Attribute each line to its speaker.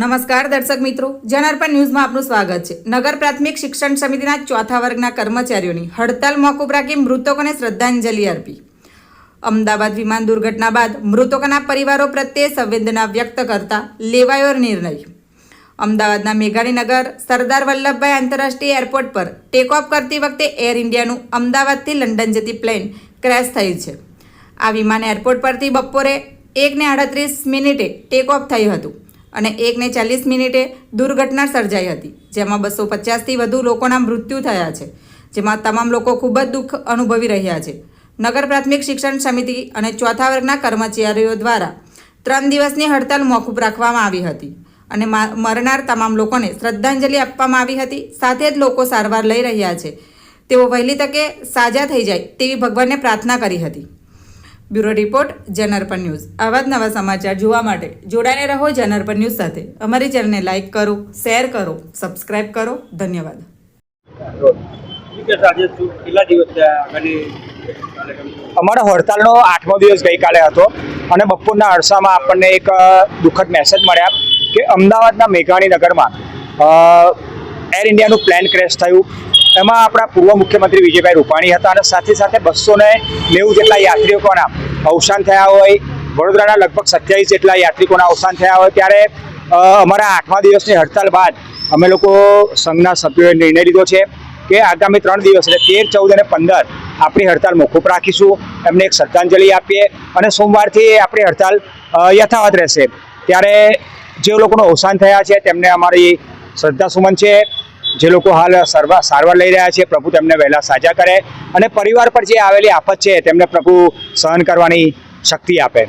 Speaker 1: નમસ્કાર દર્શક મિત્રો, જનાર્પણ ન્યૂઝમાં આપનું સ્વાગત છે. નગર પ્રાથમિક શિક્ષણ સમિતિના ચોથા વર્ગના કર્મચારીઓની હડતાલ મોકૂફ રાખી મૃતકોને શ્રદ્ધાંજલિ અર્પી. અમદાવાદ વિમાન દુર્ઘટના બાદ મૃતકોના પરિવારો પ્રત્યે સંવેદના વ્યક્ત કરતા લેવાયો નિર્ણય. અમદાવાદના મેઘાણીનગર સરદાર વલ્લભભાઈ આંતરરાષ્ટ્રીય એરપોર્ટ પર ટેક ઓફ કરતી વખતે એર ઇન્ડિયાનું અમદાવાદથી લંડન જતી પ્લેન ક્રેશ થયું છે. આ વિમાન એરપોર્ટ પરથી બપોરે એકને આડત્રીસ મિનિટે ટેક ઓફ થયું હતું. અને એકને ચાલીસ મિનિટે દુર્ઘટના સર્જાઈ હતી, જેમાં બસો પચાસથી વધુ લોકોના મૃત્યુ થયા છે, જેમાં તમામ લોકો ખૂબ જ દુઃખ અનુભવી રહ્યા છે. નગર પ્રાથમિક શિક્ષણ સમિતિ અને ચોથા વર્ગના કર્મચારીઓ દ્વારા ત્રણ દિવસની હડતાલ મોકૂફ રાખવામાં આવી હતી અને મરનાર તમામ લોકોને શ્રદ્ધાંજલિ આપવામાં આવી હતી. સાથે જ લોકો સારવાર લઈ રહ્યા છે. તેઓ વહેલી તકે સાજા થઈ જાય તેવી ભગવાનને પ્રાર્થના કરી હતી. બ્યુરો રિપોર્ટ જનરપન ન્યૂઝ. આવા જ નવા સમાચાર જોવા માટે જોડાઈને રહો જનરપન ન્યૂઝ સાથે. અમારી ચેનલને લાઇક કરો શેર કરો સબસ્ક્રાઇબ કરો. ધન્યવાદ.
Speaker 2: અમારો હડતાલનો આઠમો દિવસ ગઈકાલે હતો અને બપોરના અરસામાં આપણને એક દુઃખદ મેસેજ મળ્યા કે અમદાવાદના મેઘાણી નગરમાં અ, એર ઇન્ડિયાનું પ્લેન ક્રેશ થયું. એમાં આપણા પૂર્વ મુખ્યમંત્રી વિજયભાઈ રૂપાણી હતા અને સાથે સાથે બસો ને નેવું જેટલા યાત્રિકોના અવસાન થયા હોય. વડોદરાના લગભગ સત્યાવીસ જેટલા યાત્રિકોના અવસાન થયા હોય. ત્યારે અમારા આઠમા દિવસની હડતાલ બાદ અમે લોકો સંઘના સભ્યોએ નિર્ણય લીધો છે કે આગામી ત્રણ દિવસ, એટલે તેર, ચૌદ અને પંદર આપણી હડતાલ મોકૂફ રાખીશું. એમને એક શ્રદ્ધાંજલિ આપીએ અને સોમવારથી આપણી હડતાલ યથાવત રહેશે. ત્યારે જે લોકોનું અવસાન થયા છે, તેમને અમારી શ્રદ્ધાસુમન છે. જે લોકો હાલ સારવાર સારવાર લઈ રહ્યા છે, પ્રભુ તેમને વહેલા સાજા કરે અને પરિવાર પર જે આવેલી આફત છે, તેમને પ્રભુ સહન કરવાની શક્તિ આપે.